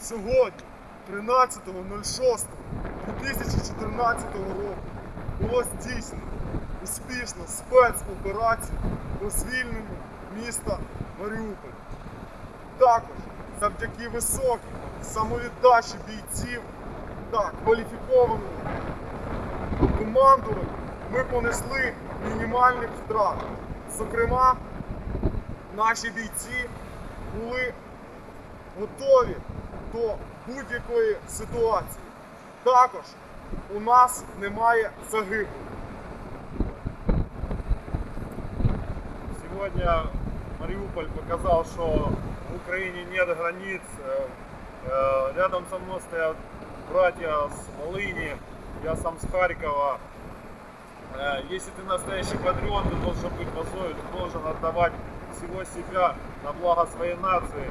Сьогодні, 13.06.2014 року, було здійснено успішну спецоперацію по звільненню міста Маріуполь. Також завдяки високій самовіддачі бійців та кваліфікованому командуванню ми понесли мінімальних втрат. Зокрема, наші бійці були готові до будь-якої ситуації. Також у нас немає загиблих. Сегодня Мариуполь показал, что в Украине нет границ. Э, э, Рядом со мной стоят братья с Волыни, я сам с Харькова. Э, Если ты настоящий патриот, ты должен быть в Азове, ты должен отдавать всего себя на благо своей нации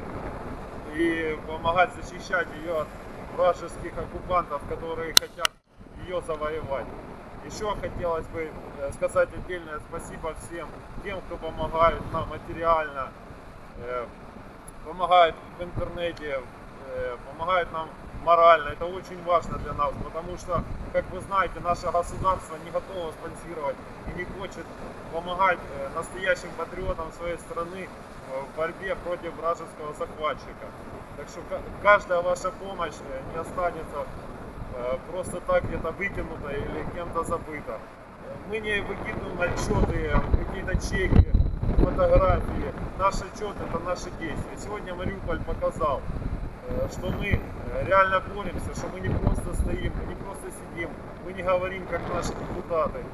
и помогать защищать ее от вражеских оккупантов, которые хотят ее завоевать. Еще хотелось бы э, сказать отдельное спасибо всем тем, кто помогает нам материально, э, помогает в интернете, э, помогает нам морально. Это очень важно для нас, потому что, как вы знаете, наше государство не готово спонсировать и не хочет помогать э, настоящим патриотам своей страны э, в борьбе против вражеского захватчика. Так что ка- каждая ваша помощь э, не останется просто так где-то выкинута или кем-то забыта. Мы не выкидываем отчеты, какие-то чеки, фотографии. Наш отчет это наши действия. Сегодня Мариуполь показал, что мы реально боремся, что мы не просто стоим, не просто сидим, мы не говорим как наши депутаты,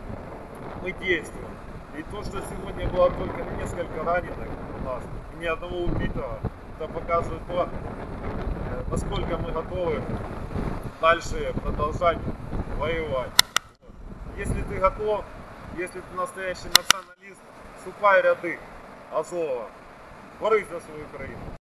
мы действуем. И то, что сегодня было только несколько раненых у нас, и ни одного убитого, это показывает то, э, насколько мы готовы дальше продолжать воевать. Если ты готов, если ты настоящий националист, вступай в ряды Азова. Борись за свою Украину.